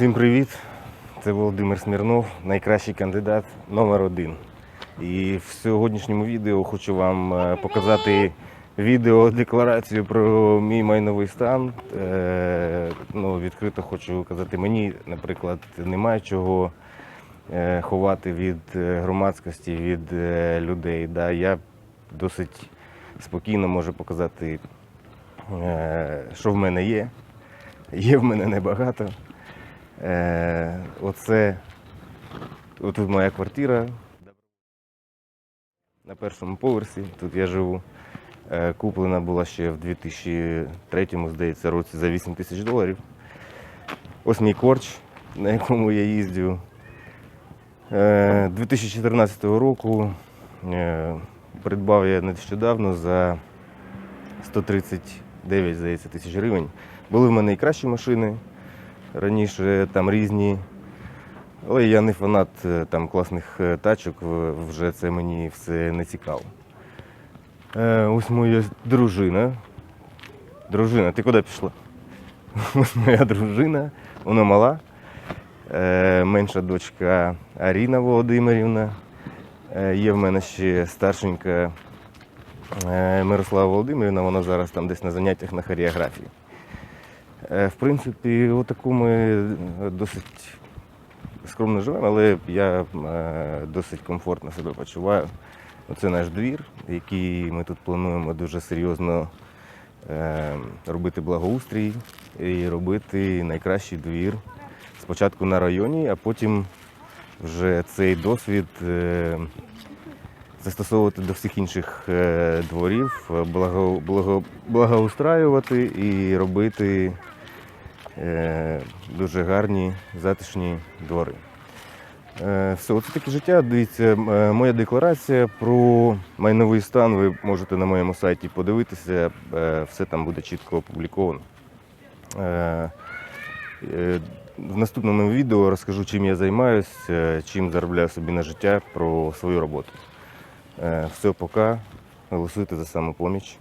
Всім привіт! Це Володимир Смірнов, найкращий кандидат номер один. І в сьогоднішньому відео хочу вам е, показати відео декларацію про мій майновий стан. Е, Ну, відкрито хочу казати, мені, наприклад, немає чого е, ховати від громадськості, від людей. Да? Я досить спокійно можу показати, е, що в мене є. Є в мене небагато. Е, оце отут моя квартира. На першому поверсі. Тут я живу. Е, куплена була ще в 2003 здається, році за 8 тисяч доларів. Ось мій корч, на якому я їздю. Е, 2014 року е, придбав я нещодавно за 139, здається, тисяч гривень. Були в мене і кращі машини раніше, там різні. Але я не фанат е, там класних е, тачок, вже це мені все не цікаво. Е, ось моя дружина. Дружина, ти куди пішла? Ось моя дружина, вона мала. Е, менша дочка Аріна Володимирівна. Е, є в мене ще старшенька е, Мирослава Володимирівна, вона зараз там десь на заняттях на хореографії. Е, В принципі, отаку ми досить скромно живемо, але я е, досить комфортно себе почуваю. Оце наш двір, який ми тут плануємо дуже серйозно е, робити благоустрій і робити найкращий двір. Спочатку на районі, а потім вже цей досвід застосовувати до всіх інших дворів, благо, благо, благоустраювати і робити дуже гарні, затишні двори. Е, Все, оце таке життя. Дивіться, е, моя декларація про майновий стан. Ви можете на моєму сайті подивитися, е, все там буде чітко опубліковано. Е, е, В наступному відео розкажу, чим я займаюся, чим заробляю собі на життя, про свою роботу. Е, Все, пока. Голосуйте за самопоміч.